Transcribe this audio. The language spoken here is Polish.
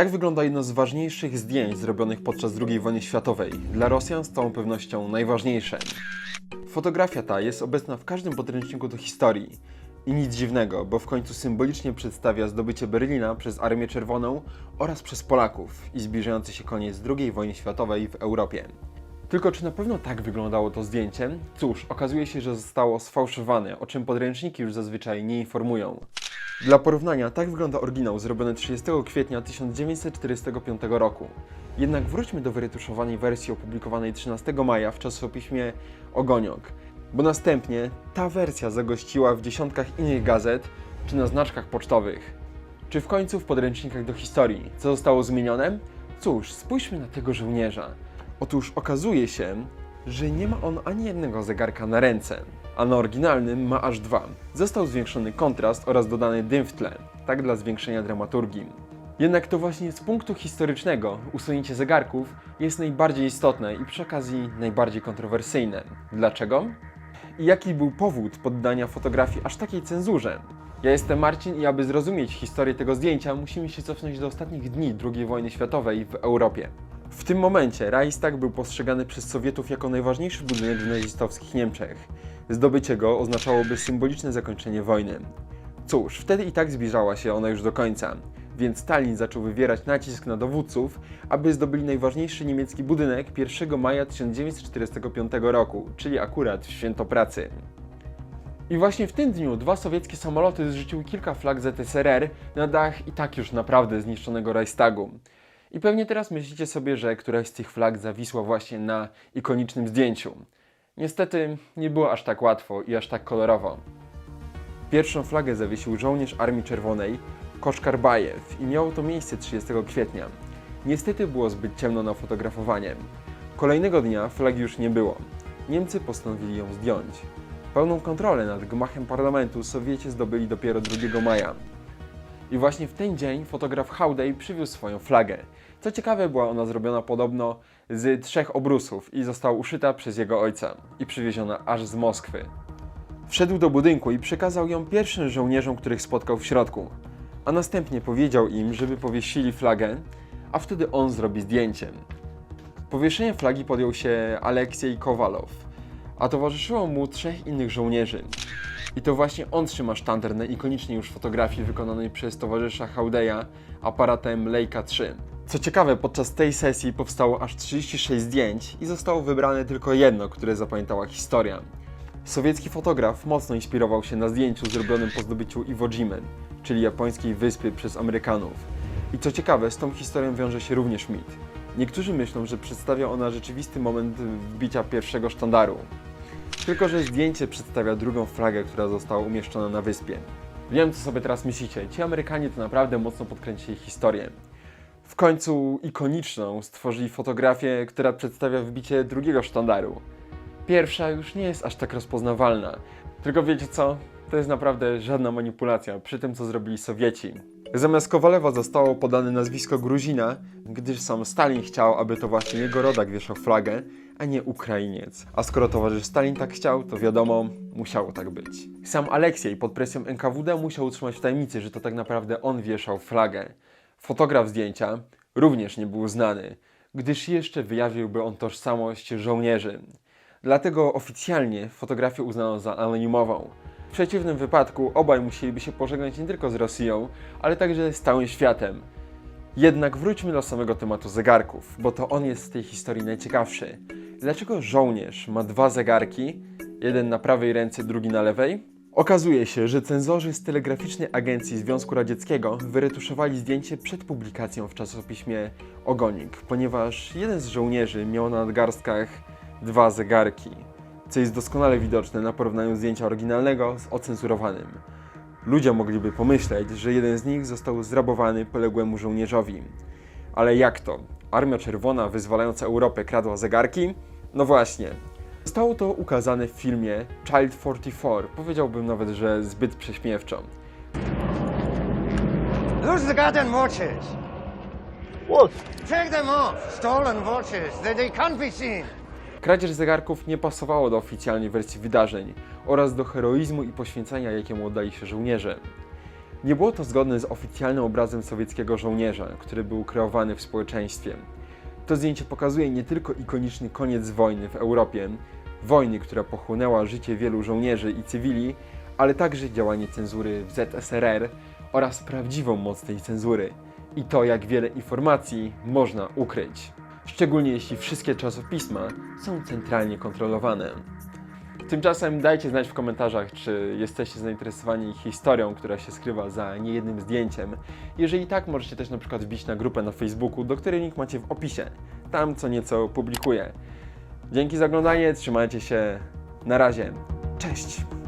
Tak wygląda jedno z ważniejszych zdjęć zrobionych podczas II wojny światowej. Dla Rosjan z całą pewnością najważniejsze. Fotografia ta jest obecna w każdym podręczniku do historii. I nic dziwnego, bo w końcu symbolicznie przedstawia zdobycie Berlina przez Armię Czerwoną oraz przez Polaków i zbliżający się koniec II wojny światowej w Europie. Tylko czy na pewno tak wyglądało to zdjęcie? Cóż, okazuje się, że zostało sfałszowane, o czym podręczniki już zazwyczaj nie informują. Dla porównania, tak wygląda oryginał zrobiony 30 kwietnia 1945 roku. Jednak wróćmy do wyretuszowanej wersji opublikowanej 13 maja w czasopiśmie Ogoniok, bo następnie ta wersja zagościła w dziesiątkach innych gazet czy na znaczkach pocztowych. Czy w końcu w podręcznikach do historii? Co zostało zmienione? Cóż, spójrzmy na tego żołnierza. Otóż okazuje się, że nie ma on ani jednego zegarka na ręce, a na oryginalnym ma aż dwa. Został zwiększony kontrast oraz dodany dym w tle, tak dla zwiększenia dramaturgii. Jednak to właśnie z punktu historycznego usunięcie zegarków jest najbardziej istotne i przy okazji najbardziej kontrowersyjne. Dlaczego? I jaki był powód poddania fotografii aż takiej cenzurze? Ja jestem Marcin i aby zrozumieć historię tego zdjęcia, musimy się cofnąć do ostatnich dni II wojny światowej w Europie. W tym momencie Reichstag był postrzegany przez Sowietów jako najważniejszy budynek w nazistowskich Niemczech. Zdobycie go oznaczałoby symboliczne zakończenie wojny. Cóż, wtedy i tak zbliżała się ona już do końca, więc Stalin zaczął wywierać nacisk na dowódców, aby zdobyli najważniejszy niemiecki budynek 1 maja 1945 roku, czyli akurat w święto pracy. I właśnie w tym dniu dwa sowieckie samoloty zrzuciły kilka flag ZSRR na dach i tak już naprawdę zniszczonego Reichstagu. I pewnie teraz myślicie sobie, że któraś z tych flag zawisła właśnie na ikonicznym zdjęciu. Niestety nie było aż tak łatwo i aż tak kolorowo. Pierwszą flagę zawiesił żołnierz Armii Czerwonej Koszkar Bajew i miało to miejsce 30 kwietnia. Niestety było zbyt ciemno na fotografowanie. Kolejnego dnia flagi już nie było. Niemcy postanowili ją zdjąć. Pełną kontrolę nad gmachem parlamentu Sowieci zdobyli dopiero 2 maja. I właśnie w ten dzień fotograf Howday przywiózł swoją flagę. Co ciekawe, była ona zrobiona podobno z trzech obrusów i została uszyta przez jego ojca i przywieziona aż z Moskwy. Wszedł do budynku i przekazał ją pierwszym żołnierzom, których spotkał w środku, a następnie powiedział im, żeby powiesili flagę, a wtedy on zrobi zdjęcie. Powieszenie flagi podjął się Aleksiej Kowalow, a towarzyszyło mu trzech innych żołnierzy. I to właśnie on trzyma sztandar na ikonicznej już fotografii wykonanej przez towarzysza Haudeja aparatem Leica 3. Co ciekawe, podczas tej sesji powstało aż 36 zdjęć i zostało wybrane tylko jedno, które zapamiętała historia. Sowiecki fotograf mocno inspirował się na zdjęciu zrobionym po zdobyciu Iwo Jimy, czyli japońskiej wyspy przez Amerykanów. I co ciekawe, z tą historią wiąże się również mit. Niektórzy myślą, że przedstawia ona rzeczywisty moment wbicia pierwszego sztandaru. Tylko, że zdjęcie przedstawia drugą flagę, która została umieszczona na wyspie. Wiem, co sobie teraz myślicie. Ci Amerykanie to naprawdę mocno podkręcili historię. W końcu ikoniczną stworzyli fotografię, która przedstawia wbicie drugiego sztandaru. Pierwsza już nie jest aż tak rozpoznawalna. Tylko wiecie co? To jest naprawdę żadna manipulacja przy tym, co zrobili Sowieci. Zamiast Kowalewa zostało podane nazwisko Gruzina, gdyż sam Stalin chciał, aby to właśnie jego rodak wieszał flagę, a nie Ukrainiec. A skoro towarzysz Stalin tak chciał, to wiadomo, musiało tak być. Sam Aleksiej pod presją NKWD musiał utrzymać w tajemnicy, że to tak naprawdę on wieszał flagę. Fotograf zdjęcia również nie był znany, gdyż jeszcze wyjawiłby on tożsamość żołnierzy. Dlatego oficjalnie fotografię uznano za anonimową. W przeciwnym wypadku obaj musieliby się pożegnać nie tylko z Rosją, ale także z całym światem. Jednak wróćmy do samego tematu zegarków, bo to on jest w tej historii najciekawszy. Dlaczego żołnierz ma dwa zegarki, jeden na prawej ręce, drugi na lewej? Okazuje się, że cenzorzy z telegraficznej agencji Związku Radzieckiego wyretuszowali zdjęcie przed publikacją w czasopiśmie Ogonik, ponieważ jeden z żołnierzy miał na nadgarstkach dwa zegarki, co jest doskonale widoczne na porównaniu zdjęcia oryginalnego z ocenzurowanym. Ludzie mogliby pomyśleć, że jeden z nich został zrabowany poległemu żołnierzowi. Ale jak to? Armia Czerwona wyzwalająca Europę kradła zegarki? No właśnie. Zostało to ukazane w filmie Child 44. Powiedziałbym nawet, że zbyt prześmiewczo. Lose the goddamn watches. What? Take them off. Stolen watches. They, they can't be seen. Kradzież zegarków nie pasowało do oficjalnej wersji wydarzeń oraz do heroizmu i poświęcenia, jakiemu oddali się żołnierze. Nie było to zgodne z oficjalnym obrazem sowieckiego żołnierza, który był kreowany w społeczeństwie. To zdjęcie pokazuje nie tylko ikoniczny koniec wojny w Europie, wojny, która pochłonęła życie wielu żołnierzy i cywili, ale także działanie cenzury w ZSRR oraz prawdziwą moc tej cenzury i to, jak wiele informacji można ukryć. Szczególnie jeśli wszystkie czasopisma są centralnie kontrolowane. Tymczasem dajcie znać w komentarzach, czy jesteście zainteresowani historią, która się skrywa za niejednym zdjęciem. Jeżeli tak, możecie też na przykład wbić na grupę na Facebooku, do której link macie w opisie. Tam co nieco publikuję. Dzięki za oglądanie, trzymajcie się. Na razie. Cześć!